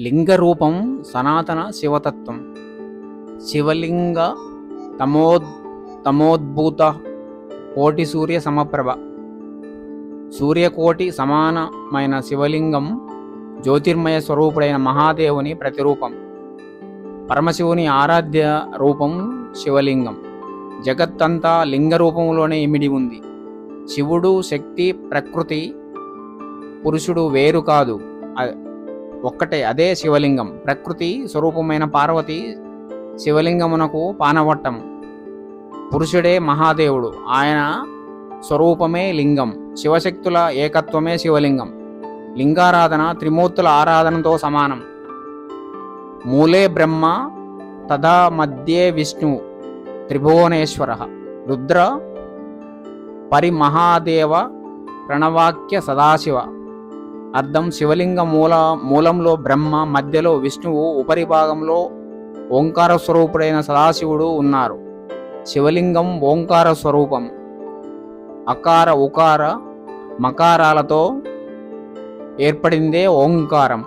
లింగ రూపం సనాతన శివతత్వం. శివలింగ తమోద్ తమోద్భూత కోటి సూర్య సమప్రభ. సూర్యకోటి సమానమైన శివలింగం జ్యోతిర్మయ స్వరూపుడైన మహాదేవుని ప్రతిరూపం. పరమశివుని ఆరాధ్య రూపం శివలింగం. జగత్తంతా లింగ రూపంలోనే ఇమిడి ఉంది. శివుడు శక్తి ప్రకృతి పురుషుడు వేరు కాదు. ఒక్కటే అదే శివలింగం. ప్రకృతి స్వరూపమైన పార్వతి శివలింగమునకు పానవట్టం. పురుషుడే మహాదేవుడు. ఆయన స్వరూపమే లింగం. శివశక్తుల ఏకత్వమే శివలింగం. లింగారాధన త్రిమూర్తుల ఆరాధనతో సమానం. మూలే బ్రహ్మ తదా మధ్యే విష్ణు. త్రిభువనేశ్వర. రుద్ర పరిమహాదేవ ప్రణవాక్య సదాశివ. అర్థం శివలింగ మూల మూలంలో బ్రహ్మ మధ్యలో విష్ణువు ఉపరి భాగంలో ఓంకార స్వరూపుడైన సదాశివుడు ఉన్నారు. శివలింగం ఓంకార స్వరూపం. అకార ఉకార మకారాలతో ఏర్పడిందే ఓంకారం.